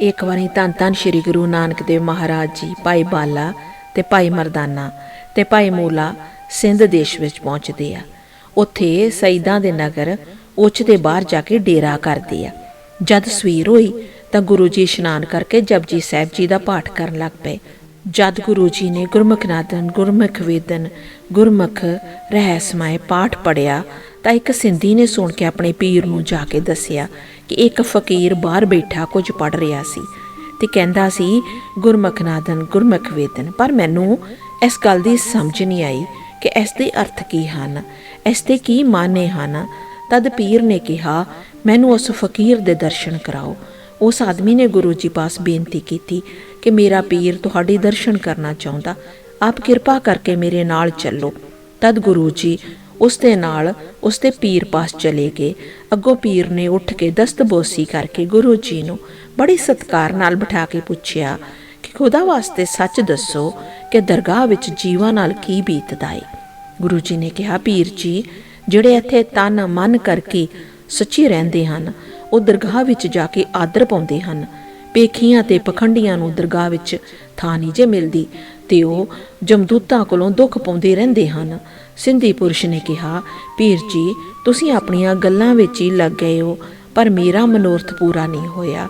ਇੱਕ ਵਾਰੀ ਧੰਨ ਧੰਨ ਸ੍ਰੀ ਗੁਰੂ ਨਾਨਕ ਦੇਵ ਮਹਾਰਾਜ ਜੀ, ਭਾਈ ਬਾਲਾ ਤੇ ਭਾਈ ਮਰਦਾਨਾ ਤੇ ਭਾਈ ਮੂਲਾ ਸਿੰਧ ਦੇਸ਼ ਵਿੱਚ ਪਹੁੰਚਦੇ ਆ। ਉੱਥੇ ਸੈਦਾਂ ਦੇ ਨਗਰ ਉੱਚ ਦੇ ਬਾਹਰ ਜਾ ਕੇ ਡੇਰਾ ਕਰਦੇ ਆ। ਜਦ ਸਵੇਰ ਹੋਈ ਤਾਂ ਗੁਰੂ ਜੀ ਇਸ਼ਨਾਨ ਕਰਕੇ ਜਪਜੀ ਸਾਹਿਬ ਜੀ ਦਾ ਪਾਠ ਕਰਨ ਲੱਗ ਪਏ। ਜਦ ਗੁਰੂ ਜੀ ਨੇ ਗੁਰਮੁਖ ਨਾਦਨ, ਗੁਰਮੁਖ ਵੇਦਨ, ਗੁਰਮੁਖ ਰਹਿਸਮय ਪਾਠ ਪੜਿਆ ਤਾਂ ਇੱਕ ਸਿੰਧੀ ਨੇ ਸੁਣ ਕੇ ਆਪਣੇ ਪੀਰ ਨੂੰ ਜਾ ਕੇ ਦੱਸਿਆ ਕਿ ਇੱਕ ਫਕੀਰ ਬਾਹਰ ਬੈਠਾ ਕੁਝ ਪੜ ਰਿਹਾ ਸੀ ਤੇ ਕਹਿੰਦਾ ਸੀ, ਗੁਰਮੁਖ ਨਾਦਨ, ਗੁਰਮੁਖ ਵੇਦਨ, ਪਰ ਮੈਨੂੰ ਇਸ ਗੱਲ ਦੀ ਸਮਝ ਨਹੀਂ ਆਈ ਕਿ ਇਸ ਦੇ ਅਰਥ ਕੀ ਹਨ, ਇਸ ਦੇ ਕੀ ਮਾਨੇ ਹਨ। ਤਦ ਪੀਰ ਨੇ ਕਿਹਾ, ਮੈਨੂੰ ਉਸ ਫਕੀਰ ਦੇ ਦਰਸ਼ਨ ਕਰਾਓ। ਉਸ ਆਦਮੀ ਨੇ ਗੁਰੂ ਜੀ ਪਾਸ ਬੇਨਤੀ ਕੀਤੀ ਕਿ ਮੇਰਾ ਪੀਰ ਤੁਹਾਡੇ ਦਰਸ਼ਨ ਕਰਨਾ ਚਾਹੁੰਦਾ। ਆਪ ਕਿਰਪਾ ਕਰਕੇ ਮੇਰੇ ਨਾਲ ਚੱਲੋ। ਤਦ ਗੁਰੂ ਜੀ ਉਸ ਦੇ ਨਾਲ ਉਸ ਦੇ ਪੀਰ ਪਾਸ ਚਲੇ ਗਏ। ਅੱਗੋਂ ਪੀਰ ਨੇ ਉੱਠ ਕੇ ਦਸਤਬੋਸੀ ਕਰਕੇ ਗੁਰੂ ਜੀ ਨੂੰ ਬੜੀ ਸਤਕਾਰ ਨਾਲ ਬਿਠਾ ਕੇ ਪੁੱਛਿਆ ਕਿ ਖੁਦਾ ਵਾਸਤੇ ਸੱਚ ਦੱਸੋ ਕਿ ਦਰਗਾਹ ਵਿੱਚ ਜੀਵਾਂ ਨਾਲ ਕੀ ਬੀਤਦਾ ਏ। ਗੁਰੂ ਜੀ ਨੇ ਕਿਹਾ, ਪੀਰ ਜੀ, ਜਿਹੜੇ ਇੱਥੇ ਤਨ ਮਨ ਕਰਕੇ ਸੱਚੀ ਰਹਿੰਦੇ ਹਨ, ਉਹ ਦਰਗਾਹ ਵਿੱਚ ਜਾ ਕੇ ਆਦਰ ਪਾਉਂਦੇ ਹਨ। ਪੇਖੀਆਂ ਤੇ ਪਖੰਡੀਆਂ ਨੂੰ ਦਰਗਾਹ ਵਿੱਚ ਥਾਂ ਨਹੀਂ ਜੇ ਮਿਲਦੀ, ਤੇ ਉਹ ਜਮਦੂਤਾਂ ਕੋਲੋਂ ਦੁੱਖ ਪਾਉਂਦੇ ਰਹਿੰਦੇ ਹਨ। ਸਿੰਧੀ ਪੁਰਸ਼ ਨੇ ਕਿਹਾ ਪੀਰ ਜੀ, ਤੁਸੀਂ ਆਪਣੀਆਂ ਗੱਲਾਂ ਵਿੱਚ ਹੀ ਲੱਗ ਗਏ ਹੋ, ਪਰ ਮੇਰਾ ਮਨੋਰਥ ਪੂਰਾ ਨਹੀਂ ਹੋਇਆ।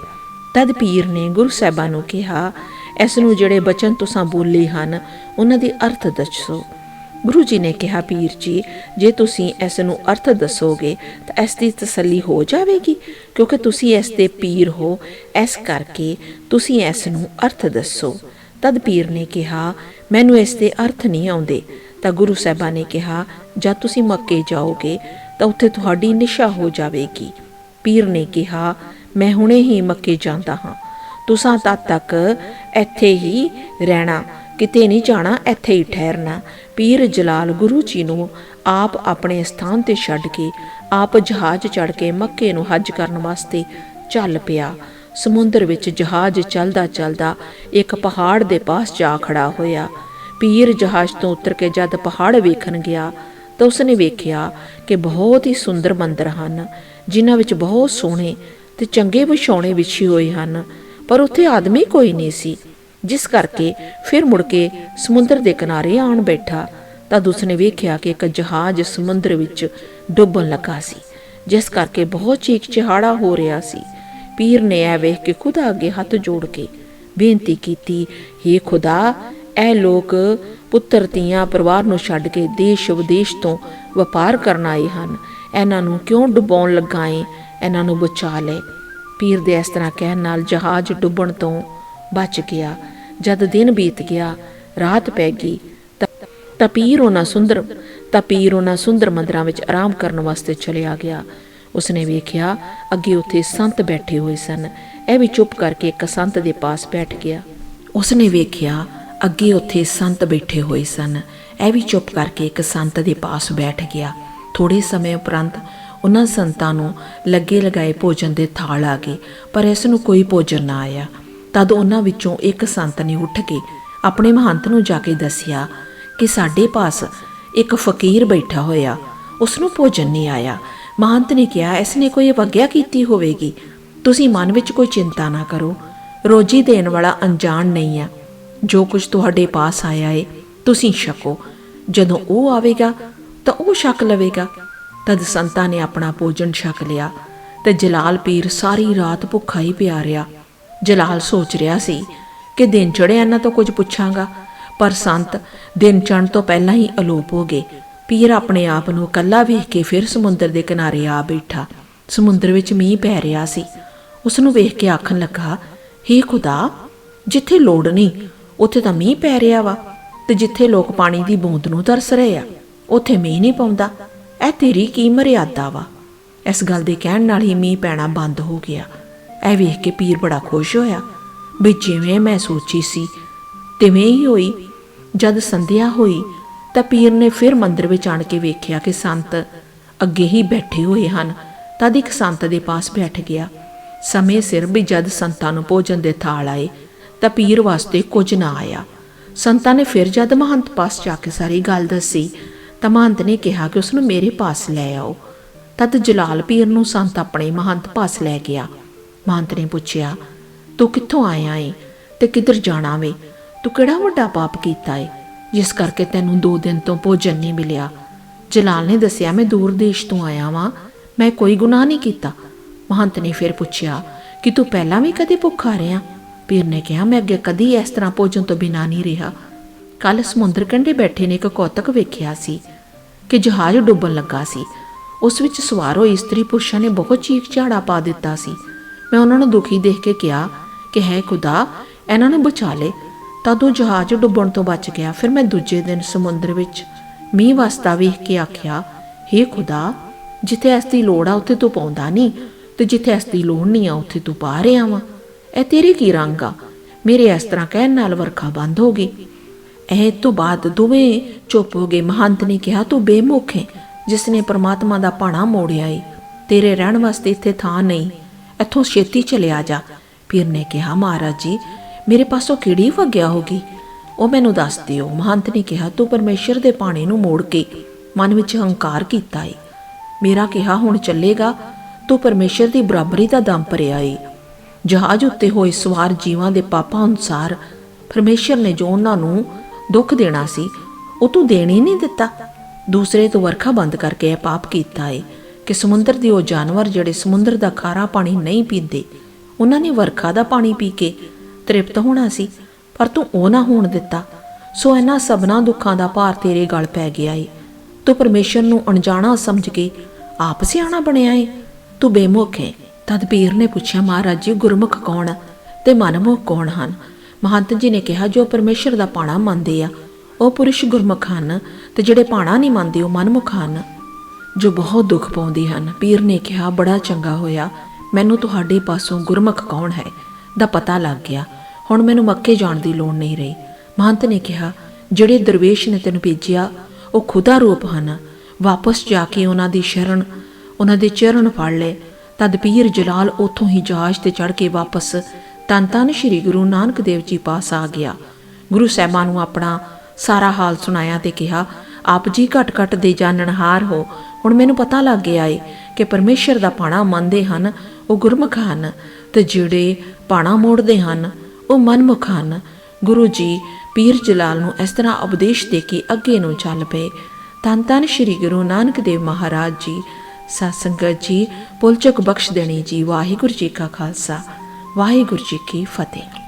ਤਦ ਪੀਰ ਨੇ ਗੁਰੂ ਸਾਹਿਬਾਂ ਨੂੰ ਕਿਹਾ, ਇਸ ਨੂੰ ਜਿਹੜੇ ਬਚਨ ਤੁਸੀਂ ਬੋਲੇ ਹਨ, ਉਹਨਾਂ ਦੇ ਅਰਥ ਦੱਸੋ। ਗੁਰੂ ਜੀ ਨੇ ਕਿਹਾ ਪੀਰ ਜੀ, ਜੇ ਤੁਸੀਂ ਇਸ ਨੂੰ ਅਰਥ ਦੱਸੋਗੇ, ਤਾਂ ਇਸ ਦੀ ਤਸੱਲੀ ਹੋ ਜਾਵੇਗੀ, ਕਿਉਂਕਿ ਤੁਸੀਂ ਇਸ ਦੇ ਪੀਰ ਹੋ। ਇਸ ਕਰਕੇ ਤੁਸੀਂ ਇਸ ਨੂੰ ਅਰਥ ਦੱਸੋ। ਤਦ ਪੀਰ ਨੇ ਕਿਹਾ, ਮੈਨੂੰ ਇਸ ਦੇ ਅਰਥ ਨਹੀਂ ਆਉਂਦੇ। ਤਾਂ ਗੁਰੂ ਸਾਹਿਬਾਂ ਨੇ ਕਿਹਾ, ਜਦ ਤੁਸੀਂ ਮੱਕੇ ਜਾਓਗੇ, ਤਾਂ ਉੱਥੇ ਤੁਹਾਡੀ ਨਿਸ਼ਾ ਹੋ ਜਾਵੇਗੀ। ਪੀਰ ਨੇ ਕਿਹਾ, ਮੈਂ ਹੁਣੇ ਹੀ ਮੱਕੇ ਜਾਂਦਾ ਹਾਂ। ਤੁਸੀਂ ਤਦ ਤੱਕ ਇੱਥੇ ਹੀ ਰਹਿਣਾ, ਕਿਤੇ ਨਹੀਂ ਜਾਣਾ, ਇੱਥੇ ਹੀ ਠਹਿਰਨਾ। ਪੀਰ ਜਲਾਲ ਗੁਰੂ ਜੀ ਨੂੰ ਆਪ ਆਪਣੇ ਸਥਾਨ ਤੇ ਛੱਡ ਕੇ, ਆਪ ਜਹਾਜ਼ ਚੜ ਕੇ ਮੱਕੇ ਨੂੰ ਹੱਜ ਕਰਨ ਵਾਸਤੇ ਚੱਲ ਪਿਆ। ਸਮੁੰਦਰ ਵਿੱਚ ਜਹਾਜ਼ ਚੱਲਦਾ ਚੱਲਦਾ ਇੱਕ ਪਹਾੜ ਦੇ ਪਾਸ ਜਾ ਖੜਾ ਹੋਇਆ। ਪੀਰ ਜਹਾਜ਼ ਤੋਂ ਉਤਰ ਕੇ ਜਦ ਪਹਾੜ ਵੇਖਣ ਗਿਆ ਤਾਂ ਉਸਨੇ ਵੇਖਿਆ ਕਿ ਬਹੁਤ ਹੀ ਸੁੰਦਰ ਮੰਦਰ ਹਨ, ਜਿਨ੍ਹਾਂ ਵਿੱਚ ਬਹੁਤ ਸੋਹਣੇ ਤੇ ਚੰਗੇ ਵਿਛਾਉਣੇ ਵਿਛੇ ਹੋਏ ਹਨ, ਪਰ ਉੱਥੇ ਆਦਮੀ ਕੋਈ ਨਹੀਂ ਸੀ। ਜਿਸ ਕਰਕੇ ਫਿਰ ਮੁੜ ਕੇ ਸਮੁੰਦਰ ਦੇ ਕਿਨਾਰੇ ਆਣ ਬੈਠਾ ਤਦ ਉਸਨੇ ਵੇਖਿਆ ਕਿ ਇੱਕ ਜਹਾਜ਼ ਸਮੁੰਦਰ ਵਿੱਚ ਡੁੱਬਣ ਲੱਗਾ ਸੀ, ਜਿਸ ਕਰਕੇ ਬਹੁਤ ਚੀਕ ਚਿਹਾੜਾ ਹੋ ਰਿਹਾ ਸੀ। ਪੀਰ ਨੇ ਇਹ ਵੇਖ ਕੇ ਖੁਦਾ ਅੱਗੇ ਹੱਥ ਜੋੜ ਕੇ ਬੇਨਤੀ ਕੀਤੀ हे ਖੁਦਾ ਇਹ ਲੋਕ ਪੁੱਤਰ ਧੀਆਂ ਪਰਿਵਾਰ ਨੂੰ ਛੱਡ ਕੇ ਦੇਸ਼ ਵਿਦੇਸ਼ ਤੋਂ ਵਪਾਰ ਕਰਨ ਆਏ ਹਨ। ਇਹਨਾਂ ਨੂੰ ਕਿਉਂ ਡੁਬਾਉਣ ਲਗਾਏ ਇਹਨਾਂ ਨੂੰ ਬਚਾ ਲੈ। ਪੀਰ ਦੇ ਇਸ ਤਰ੍ਹਾਂ ਕਹਿਣ ਨਾਲ ਜਹਾਜ਼ ਡੁੱਬਣ ਤੋਂ ਬਚ ਗਿਆ। ਜਦ ਦਿਨ ਬੀਤ ਗਿਆ, ਰਾਤ ਪੈ ਗਈ ਤਾਂ- ਪੀਰ ਉਹਨਾਂ ਸੁੰਦਰ ਤਾਂ ਪੀਰ ਉਹਨਾਂ ਸੁੰਦਰ ਮੰਦਰਾਂ ਵਿੱਚ ਆਰਾਮ ਕਰਨ ਵਾਸਤੇ ਚਲਿਆ ਗਿਆ। ਉਸਨੇ ਵੇਖਿਆ, ਅੱਗੇ ਉੱਥੇ ਸੰਤ ਬੈਠੇ ਹੋਏ ਸਨ। ਇਹ ਵੀ ਚੁੱਪ ਕਰਕੇ ਇੱਕ ਸੰਤ ਦੇ ਪਾਸ ਬੈਠ ਗਿਆ। ਉਸਨੇ ਵੇਖਿਆ ਅੱਗੇ ਉੱਥੇ ਸੰਤ ਬੈਠੇ ਹੋਏ ਸਨ। ਇਹ ਵੀ ਚੁੱਪ ਕਰਕੇ ਇੱਕ ਸੰਤ ਦੇ ਪਾਸ ਬੈਠ ਗਿਆ। ਥੋੜੇ ਸਮੇਂ ਉਪਰੰਤ ਉਹਨਾਂ ਸੰਤਾਂ ਨੂੰ ਲੱਗੇ ਲਗਾਏ ਭੋਜਨ ਦੇ ਥਾਲ ਆ ਗਏ, ਪਰ ਇਸ ਨੂੰ ਕੋਈ ਭੋਜਨ ਨਾ ਆਇਆ। ਤਦ ਉਹਨਾਂ ਵਿੱਚੋਂ ਇੱਕ ਸੰਤ ਨੇ ਉੱਠ ਕੇ ਆਪਣੇ ਮਹੰਤ ਨੂੰ ਜਾ ਕੇ ਦੱਸਿਆ ਕਿ ਸਾਡੇ ਪਾਸ ਇੱਕ ਫਕੀਰ ਬੈਠਾ ਹੋਇਆ। ਉਸ ਨੂੰ ਭੋਜਨ ਨਹੀਂ ਆਇਆ। ਮਹੰਤ ਨੇ ਕਿਹਾ, ਇਸ ਨੇ ਕੋਈ ਅਵਗਿਆ ਕੀਤੀ ਹੋਵੇਗੀ? ਤੁਸੀਂ ਮਨ ਵਿੱਚ ਕੋਈ ਚਿੰਤਾ ਨਾ ਕਰੋ। ਰੋਜੀ ਦੇਣ ਵਾਲਾ ਅਣਜਾਣ ਨਹੀਂ ਹੈ ਜੋ ਕੁਝ ਤੁਹਾਡੇ ਪਾਸ ਆਇਆ ਏ, ਤੁਸੀਂ ਛਕੋ। ਜਦੋਂ ਉਹ ਆਵੇਗਾ, ਤਾਂ ਉਹ ਛਕ ਲਵੇਗਾ। ਤਦ ਸੰਤਾਂ ਨੇ ਆਪਣਾ ਭੋਜਨ ਛਕ ਲਿਆ। ਤੇ ਜਲਾਲ ਪੀਰ ਸਾਰੀ ਰਾਤ ਭੁੱਖਾ ਹੀ ਪਿਆ ਰਿਹਾ। ਜਲਾਲ ਸੋਚ ਰਿਹਾ ਸੀ ਕਿ ਦਿਨ ਚੜਿਆ ਇਹਨਾਂ ਤੋਂ ਕੁਝ ਪੁੱਛਾਂਗਾ, ਪਰ ਸੰਤ ਦਿਨ ਚੜ੍ਹਨ ਤੋਂ ਪਹਿਲਾਂ ਹੀ ਅਲੋਪ ਹੋ ਗਏ। ਪੀਰ ਆਪਣੇ ਆਪ ਨੂੰ ਇਕੱਲਾ ਵੇਖ ਕੇ ਫਿਰ ਸਮੁੰਦਰ ਦੇ ਕਿਨਾਰੇ ਆ ਬੈਠਾ। ਸਮੁੰਦਰ ਵਿੱਚ ਮੀਂਹ ਪੈ ਰਿਹਾ ਸੀ। ਉਸ ਨੂੰ ਵੇਖ ਕੇ ਆਖਣ ਲੱਗਾ, ਹੇ ਖੁਦਾ, ਜਿੱਥੇ ਲੋੜ ਨਹੀਂ ਉੱਥੇ ਤਾਂ ਮੀਂਹ ਪੈ ਰਿਹਾ ਵਾ ਤੇ ਜਿੱਥੇ ਲੋਕ ਪਾਣੀ ਦੀ ਬੂੰਦ ਨੂੰ ਤਰਸ ਰਹੇ ਆ, ਉੱਥੇ ਮੀਂਹ ਨਹੀਂ ਪਾਉਂਦਾ। ਇਹ ਤੇਰੀ ਕੀ ਮਰਿਆਦਾ ਵਾ? ਇਸ ਗੱਲ ਦੇ ਕਹਿਣ ਨਾਲ ਹੀ ਮੀਂਹ ਪੈਣਾ ਬੰਦ ਹੋ ਗਿਆ। ਇਹ ਵੇਖ ਕੇ ਪੀਰ ਬੜਾ ਖੁਸ਼ ਹੋਇਆ ਵੀ ਜਿਵੇਂ ਮੈਂ ਸੋਚੀ ਸੀ, ਤਿਵੇਂ ਹੀ ਹੋਈ। ਜਦ ਸੰਧਿਆ ਹੋਈ ਤਾਂ ਪੀਰ ਨੇ ਫਿਰ ਮੰਦਰ ਵਿੱਚ ਆਣ ਕੇ ਵੇਖਿਆ ਕਿ ਸੰਤ ਅੱਗੇ ਹੀ ਬੈਠੇ ਹੋਏ ਹਨ। ਤਦ ਇੱਕ ਸੰਤ ਦੇ ਪਾਸ ਬੈਠ ਗਿਆ। ਸਮੇਂ ਸਿਰ ਵੀ ਜਦ ਸੰਤਾਂ ਨੂੰ ਭੋਜਨ ਦੇ ਥਾਲ ਆਏ ਤਾਂ ਪੀਰ ਵਾਸਤੇ ਕੁਝ ਨਾ ਆਇਆ। ਸੰਤਾਂ ਨੇ ਫਿਰ ਜਦ ਮਹੰਤ ਪਾਸ ਜਾ ਕੇ ਸਾਰੀ ਗੱਲ ਦੱਸੀ, ਤਾਂ ਮਹੰਤ ਨੇ ਕਿਹਾ ਕਿ ਉਸ ਨੂੰ ਮੇਰੇ ਪਾਸ ਲੈ ਆਓ। ਤਦ ਜਲਾਲ ਪੀਰ ਨੂੰ ਸੰਤ ਆਪਣੇ ਮਹੰਤ ਪਾਸ ਲੈ ਗਿਆ। ਮਹੰਤ ਨੇ ਪੁੱਛਿਆ, ਤੂੰ ਕਿੱਥੋਂ ਆਇਆ ਏ ਤੇ ਕਿੱਧਰ ਜਾਣਾ ਵੇ? ਤੂੰ ਕਿਹੜਾ ਵੱਡਾ ਪਾਪ ਕੀਤਾ ਏ, ਜਿਸ ਕਰਕੇ ਤੈਨੂੰ ਦੋ ਦਿਨ ਤੋਂ ਭੋਜਨ ਨਹੀਂ ਮਿਲਿਆ? ਜਲਾਲ ਨੇ ਦੱਸਿਆ, ਮੈਂ ਦੂਰ ਦੇਸ਼ ਤੋਂ ਆਇਆ ਵਾਂ, ਮੈਂ ਕੋਈ ਗੁਨਾਹ ਨਹੀਂ ਕੀਤਾ। ਮਹੰਤ ਨੇ ਫਿਰ ਪੁੱਛਿਆ, ਕਿ ਤੂੰ ਪਹਿਲਾਂ ਵੀ ਕਦੇ ਭੁੱਖਾ ਰਿਹਾ? ਪੀਰ ਨੇ ਕਿਹਾ, ਮੈਂ ਅੱਗੇ ਕਦੀ ਇਸ ਤਰ੍ਹਾਂ ਭੋਜਨ ਤੋਂ ਬਿਨਾਂ ਨਹੀਂ ਰਿਹਾ। ਕੱਲ ਸਮੁੰਦਰ ਕੰਢੇ ਬੈਠੇ ਨੇ ਇੱਕ ਕੌਤਕ ਵੇਖਿਆ ਸੀ ਕਿ ਜਹਾਜ਼ ਡੁੱਬਣ ਲੱਗਾ ਸੀ। ਉਸ ਵਿੱਚ ਸਵਾਰ ਹੋਈ ਇਸਤਰੀ ਪੁਰਸ਼ਾਂ ਨੇ ਬਹੁਤ ਚੀਕ ਝਾੜਾ ਪਾ ਦਿੱਤਾ ਸੀ। ਮੈਂ ਉਹਨਾਂ ਨੂੰ ਦੁਖੀ ਦੇਖ ਕੇ ਕਿਹਾ ਕਿ, ਹੈ ਖੁਦਾ, ਇਹਨਾਂ ਨੂੰ ਬਚਾ ਲੈ ਤਦ ਉਹ ਜਹਾਜ਼ ਡੁੱਬਣ ਤੋਂ ਬਚ ਗਿਆ। ਫਿਰ ਮੈਂ ਦੂਜੇ ਦਿਨ ਸਮੁੰਦਰ ਵਿੱਚ ਮੀਂਹ ਵਸਦਾ ਵੇਖ ਕੇ ਆਖਿਆ हे ਖੁਦਾ, ਜਿੱਥੇ ਇਸ ਦੀ ਲੋੜ ਆ, ਉੱਥੇ ਤੂੰ ਪਾਉਂਦਾ ਨਹੀਂ ਤੇ ਜਿੱਥੇ ਇਸ ਦੀ ਲੋੜ ਨਹੀਂ ਆ, ਉੱਥੇ ਤੂੰ ਪਾ ਰਿਹਾ ਵਾ। ਇਹ ਤੇਰੇ ਕੀ ਰੰਗ ਆ? ਮੇਰੇ ਇਸ ਤਰ੍ਹਾਂ ਕਹਿਣ ਨਾਲ ਵਰਖਾ ਬੰਦ ਹੋ ਗਈ। ਇਹ ਤੋਂ ਬਾਅਦ ਦੋਵੇਂ ਚੁੱਪ ਹੋ ਗਏ। ਮਹੰਤ ਨੇ ਕਿਹਾ, ਤੂੰ ਬੇਮੁਖ ਹੈ। ਜਿਸ ਨੇ ਪ੍ਰਮਾਤਮਾ ਦਾ ਭਾਣਾ ਮੋੜਿਆ ਏ। ਤੇਰੇ ਰਹਿਣ ਵਾਸਤੇ ਇੱਥੇ ਥਾਂ ਨਹੀਂ। ਇੱਥੋਂ ਛੇਤੀ ਚਲਿਆ ਜਾ। ਪੀਰ ਨੇ ਕਿਹਾ, ਮਹਾਰਾਜ ਜੀ, ਮੇਰੇ ਪਾਸੋਂ ਕਿਹੜੀ ਵਗਿਆ ਹੋਗੀ ਉਹ ਮੈਨੂੰ ਦੱਸ ਦਿਓ। ਮਹੰਤ ਨੇ ਕਿਹਾ, ਤੂੰ ਪਰਮੇਸ਼ਰ ਦੇ ਭਾਣੇ ਨੂੰ ਮੋੜ ਕੇ ਮਨ ਵਿੱਚ ਹੰਕਾਰ ਕੀਤਾ ਏ। ਮੇਰਾ ਕਿਹਾ, ਹੁਣ ਚੱਲੇਗਾ। ਤੂੰ ਪਰਮੇਸ਼ਰ ਦੀ ਬਰਾਬਰੀ ਦਾ ਦਮ ਭਰਿਆ ਏ। ਜਹਾਜ਼ ਉੱਤੇ ਹੋਏ ਸਵਾਰ ਜੀਵਾਂ ਦੇ ਪਾਪਾਂ ਅਨੁਸਾਰ ਪਰਮੇਸ਼ਰ ਨੇ ਜੋ ਉਹਨਾਂ ਨੂੰ ਦੁੱਖ ਦੇਣਾ ਸੀ, ਉਹ ਤੂੰ ਦੇਣ ਹੀ ਨਹੀਂ ਦਿੱਤਾ। ਦੂਸਰੇ ਤੋਂ ਵਰਖਾ ਬੰਦ ਕਰਕੇ ਇਹ ਪਾਪ ਕੀਤਾ ਏ ਕਿ ਸਮੁੰਦਰ ਦੇ ਉਹ ਜਾਨਵਰ ਜਿਹੜੇ ਸਮੁੰਦਰ ਦਾ ਖਾਰਾ ਪਾਣੀ ਨਹੀਂ ਪੀਂਦੇ, ਉਹਨਾਂ ਨੇ ਵਰਖਾ ਦਾ ਪਾਣੀ ਪੀ ਕੇ ਤ੍ਰਿਪਤ ਹੋਣਾ ਸੀ, ਪਰ ਤੂੰ ਉਹ ਨਾ ਹੋਣ ਦਿੱਤਾ। ਸੋ ਇਹਨਾਂ ਸਭਨਾ ਦੁੱਖਾਂ ਦਾ ਭਾਰ ਤੇਰੇ ਗਲ ਪੈ ਗਿਆ ਏ। ਤੂੰ ਪਰਮੇਸ਼ਰ ਨੂੰ ਅਣਜਾਣਾ ਸਮਝ ਕੇ ਆਪ ਸਿਆਣਾ ਬਣਿਆ ਏ। ਤੂੰ ਬੇਮੁਖ ਹੈ ਤਦ ਪੀਰ ਨੇ ਪੁੱਛਿਆ, ਮਹਾਰਾਜ ਜੀ, ਗੁਰਮੁਖ ਕੌਣ ਤੇ ਮਨਮੁਖ ਕੌਣ ਹਨ? ਮਹੰਤ ਜੀ ਨੇ ਕਿਹਾ, ਜੋ ਪਰਮੇਸ਼ਰ ਦਾ ਪਾਣਾ ਮੰਨਦੇ ਆ, ਉਹ ਪੁਰਸ਼ ਗੁਰਮੁਖ ਹਨ ਤੇ ਜਿਹੜੇ ਪਾਣਾ ਨਹੀਂ ਮੰਨਦੇ, ਉਹ ਮਨਮੁਖ ਹਨ, ਜੋ ਬਹੁਤ ਦੁੱਖ ਪਾਉਂਦੇ ਹਨ। ਪੀਰ ਨੇ ਕਿਹਾ, ਬੜਾ ਚੰਗਾ ਹੋਇਆ, ਮੈਨੂੰ ਤੁਹਾਡੇ ਪਾਸੋਂ ਗੁਰਮੁਖ ਕੌਣ ਹੈ ਦਾ ਪਤਾ ਲੱਗ ਗਿਆ। ਹੁਣ ਮੈਨੂੰ ਮੱਕੇ ਜਾਣ ਦੀ ਲੋੜ ਨਹੀਂ ਰਹੀ। ਮਹੰਤ ਨੇ ਕਿਹਾ, ਜਿਹੜੇ ਦਰਵੇਸ਼ ਨੇ ਤੈਨੂੰ ਭੇਜਿਆ, ਉਹ ਖੁਦਾ ਰੂਪ ਹਨ। ਵਾਪਸ ਜਾ ਕੇ ਉਹਨਾਂ ਦੀ ਸ਼ਰਨ, ਉਹਨਾਂ ਦੇ ਚਰਨ ਫੜ ਲੈ ਤਦ ਪੀਰ ਜਲਾਲ ਉਥੋਂ ਹੀ ਜਹਾਜ਼ ਤੇ ਚੜ ਕੇ ਵਾਪਸ ਤਨ ਤਨ ਸ੍ਰੀ ਗੁਰੂ ਨਾਨਕ ਦੇਵ ਜੀ ਪਾਸ ਆ ਗਿਆ। ਗੁਰੂ ਸਾਹਿਬਾਨ ਨੂੰ ਆਪਣਾ ਸਾਰਾ ਹਾਲ ਸੁਣਾਇਆ ਤੇ ਕਿਹਾ, ਆਪ ਜੀ ਘਟ ਘਟ ਦੇ ਜਾਣਨਹਾਰ ਹੋ। ਹੁਣ ਮੈਨੂੰ ਪਤਾ ਲੱਗ ਗਿਆ ਏ ਕਿ ਪਰਮੇਸ਼ਰ ਦਾ ਪਾਣਾ ਮੰਨਦੇ ਹਨ, ਉਹ ਗੁਰਮੁਖ ਹਨ ਤੇ ਜਿਹੜੇ ਪਾਣਾ ਮੋੜਦੇ ਹਨ, ਉਹ ਮਨਮੁਖ ਹਨ। ਗੁਰੂ ਜੀ ਪੀਰ ਜਲਾਲ ਨੂੰ ਇਸ ਤਰ੍ਹਾਂ ਉਪਦੇਸ਼ ਦੇ ਕੇ ਅੱਗੇ ਨੂੰ ਚੱਲ ਪਏ। ਤਨ ਤਨ ਸ੍ਰੀ ਗੁਰੂ ਨਾਨਕ ਦੇਵ ਮਹਾਰਾਜ ਜੀ ਸਾਧ ਸੰਗਤ ਜੀ, ਪੁਲਚਕ ਬਖਸ਼ ਦੇਣੀ ਜੀ ਵਾਹਿਗੁਰੂ ਜੀ ਕਾ ਖਾਲਸਾ, ਵਾਹਿਗੁਰੂ ਜੀ ਕੀ ਫਤਿਹ।